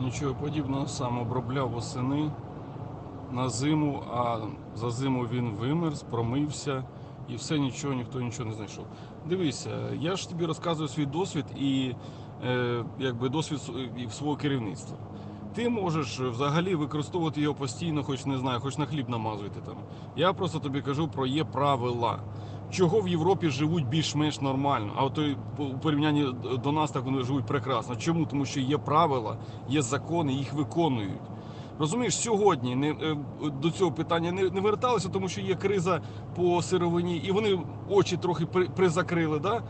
Нічого подібного сам обробляв восени на зиму, а за зиму він вимерз, промився і все нічого, ніхто нічого не знайшов. Дивися, я ж тобі розказую свій досвід і е, якби досвід свого керівництва. Ти можеш взагалі використовувати його постійно, хоч не знаю, хоч на хліб намазуйте там. Я просто тобі кажу про є правила. Чого в Європі живуть більш-менш нормально, а от у порівнянні до нас так вони живуть прекрасно. Чому? Тому що є правила, є закони, їх виконують. Розумієш, сьогодні не, е, до цього питання не, не верталися, тому що є криза по сировині, і вони очі трохи при, призакрили, да?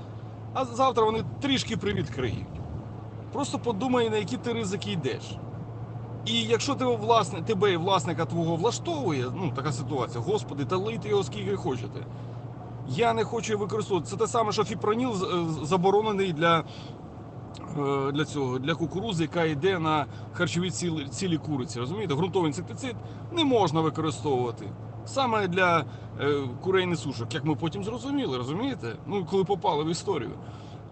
а завтра вони трішки привідкриють. Просто подумай, на які ти ризики йдеш. І якщо тебе, власне, тебе і власника твого влаштовує, ну така ситуація, господи, та лийте його скільки хочете. Я не хочу використовувати. Це те саме, що фіпроніл з- заборонений для, е, для цього, для кукурузи, яка йде на харчові цілі, цілі куриці. Розумієте? Грунтовий інсектицид не можна використовувати. Саме для е, курей несушок, як ми потім зрозуміли, розумієте? Ну, коли попали в історію.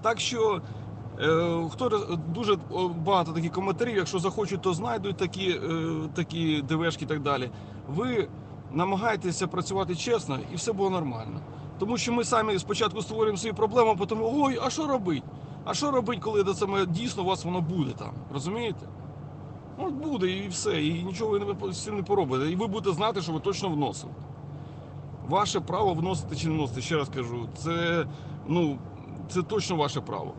Так що Е, Хто дуже багато таких коментарів, якщо захочуть, то знайдуть такі, е, такі ДВшки і так далі. Ви намагайтеся працювати чесно, і все було нормально. Тому що ми самі спочатку створюємо свої проблеми, а потім ой, а що робити? А що робити, коли це саме дійсно у вас воно буде там? Розумієте? Ну, буде і все, і нічого ви з цим не поробите. І ви будете знати, що ви точно вносили. Ваше право вносити чи не вносити, ще раз кажу, це, ну, це точно ваше право.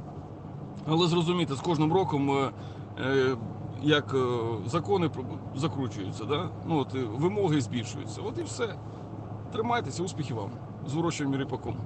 Але зрозумійте, з кожним роком е, е, як е, закони закручуються, да? ну, от, е, вимоги збільшуються. От і все. Тримайтеся, успіхів вам з урочим ріпаком.